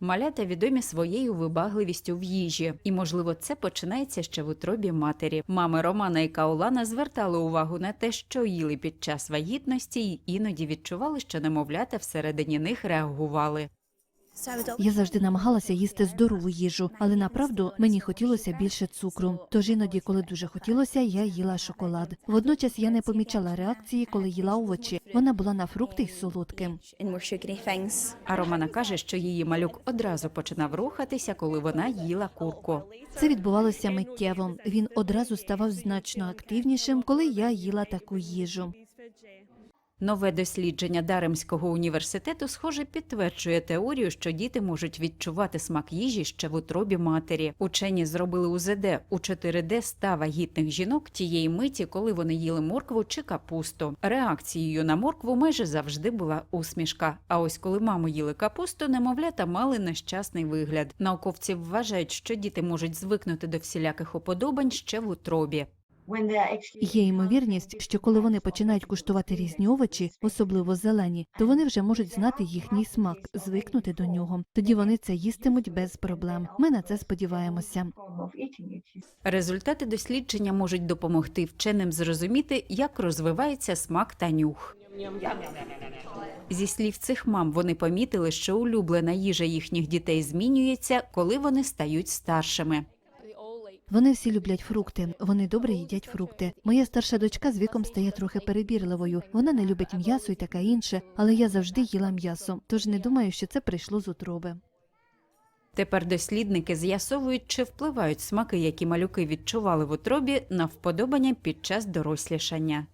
Малята відомі своєю вибагливістю в їжі, і можливо це починається ще в утробі матері. Мами Романа і Каулана звертали увагу на те, що їли під час вагітності, і іноді відчували, що немовлята всередині них реагували. Я завжди намагалася їсти здорову їжу, але направду мені хотілося більше цукру. Тож іноді, коли дуже хотілося, я їла шоколад. Водночас я не помічала реакції, коли їла овочі. Вона була на фрукти й солодким. А Романа каже, що її малюк одразу починав рухатися, коли вона їла курку. Це відбувалося миттєво. Він одразу ставав значно активнішим, коли я їла таку їжу. Нове дослідження Даремського університету, схоже, підтверджує теорію, що діти можуть відчувати смак їжі ще в утробі матері. Учені зробили УЗД у 4D 100 вагітних жінок тієї миті, коли вони їли моркву чи капусту. Реакцією на моркву майже завжди була усмішка. А ось коли мами їли капусту, немовлята мали нещасний вигляд. Науковці вважають, що діти можуть звикнути до всіляких уподобань ще в утробі. Є ймовірність, що коли вони починають куштувати різні овочі, особливо зелені, то вони вже можуть знати їхній смак, звикнути до нього. Тоді вони це їстимуть без проблем. Ми на це сподіваємося. Результати дослідження можуть допомогти вченим зрозуміти, як розвивається смак та нюх. Зі слів цих мам, вони помітили, що улюблена їжа їхніх дітей змінюється, коли вони стають старшими. Вони всі люблять фрукти. Вони добре їдять фрукти. Моя старша дочка з віком стає трохи перебірливою. Вона не любить м'ясо і таке інше, але я завжди їла м'ясо, тож не думаю, що це прийшло з утроби. Тепер дослідники з'ясовують, чи впливають смаки, які малюки відчували в утробі, на вподобання під час дорослішання.